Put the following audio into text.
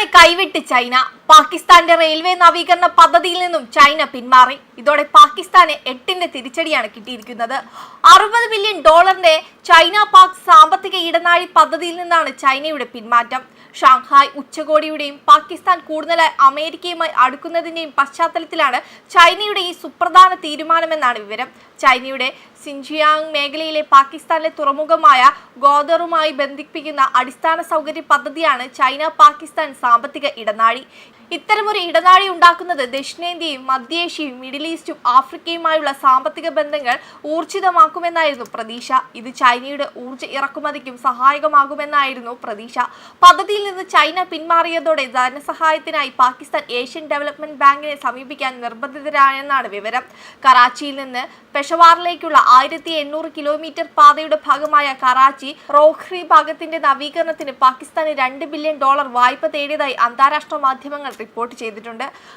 പാകിസ്ഥാനെ കൈവിട്ട് ചൈന. പാകിസ്ഥാന്റെ റെയിൽവേ നവീകരണ പദ്ധതിയിൽ നിന്നും ചൈന പിന്മാറി. ഇതോടെ പാകിസ്ഥാന് എട്ടിന്റെ തിരിച്ചടിയാണ് കിട്ടിയിരിക്കുന്നത്. അറുപത് ബില്യൺ ഡോളറിന്റെ ചൈന പാക് സാമ്പത്തിക ഇടനാഴി പദ്ധതിയിൽ നിന്നാണ് ചൈനയുടെ പിന്മാറ്റം. ഷാങ്ഹായ് ഉച്ചകോടിയുടെയും പാകിസ്ഥാൻ കൂടുതലായി അമേരിക്കയുമായി അടുക്കുന്നതിന്റെയും പശ്ചാത്തലത്തിലാണ് ചൈനയുടെ ഈ സുപ്രധാന തീരുമാനമെന്നാണ് വിവരം. ചൈനയുടെ സിൻജിയാങ് മേഖലയിലെ പാകിസ്ഥാനിലെ തുറമുഖമായ ഗോദറുമായി ബന്ധിപ്പിക്കുന്ന അടിസ്ഥാന സൗകര്യ പദ്ധതിയാണ് ചൈന പാകിസ്ഥാൻ സാമ്പത്തിക ഇടനാഴി. ഇത്തരമൊരു ഇടനാഴി ഉണ്ടാക്കുന്നത് ദക്ഷിണേന്ത്യയും മധ്യേഷ്യയും മിഡിൽ ഈസ്റ്റും ആഫ്രിക്കയുമായുള്ള സാമ്പത്തിക ബന്ധങ്ങൾ ഊർജിതമാക്കുമെന്നായിരുന്നു പ്രതീക്ഷ. ഇത് ചൈനയുടെ ഊർജ ഇറക്കുമതിക്കും സഹായകമാകുമെന്നായിരുന്നു പ്രതീക്ഷ. പദ്ധതിയിൽ നിന്ന് ചൈന പിന്മാറിയതോടെ ധനസഹായത്തിനായി പാകിസ്ഥാൻ ഏഷ്യൻ ഡെവലപ്മെന്റ് ബാങ്കിനെ സമീപിക്കാൻ നിർബന്ധിതരായെന്നാണ് വിവരം. കറാച്ചിയിൽ നിന്ന് പെഷവാറിലേക്കുള്ള ആയിരത്തി എണ്ണൂറ് കിലോമീറ്റർ പാതയുടെ ഭാഗമായ കറാച്ചി റോഹ്രി ഭാഗത്തിന്റെ നവീകരണത്തിന് പാകിസ്ഥാന് രണ്ട് ബില്യൺ ഡോളർ വായ്പ തേടിയതായി അന്താരാഷ്ട്ര മാധ്യമങ്ങൾ റിപ്പോർട്ട് ചെയ്തിട്ടുണ്ട്.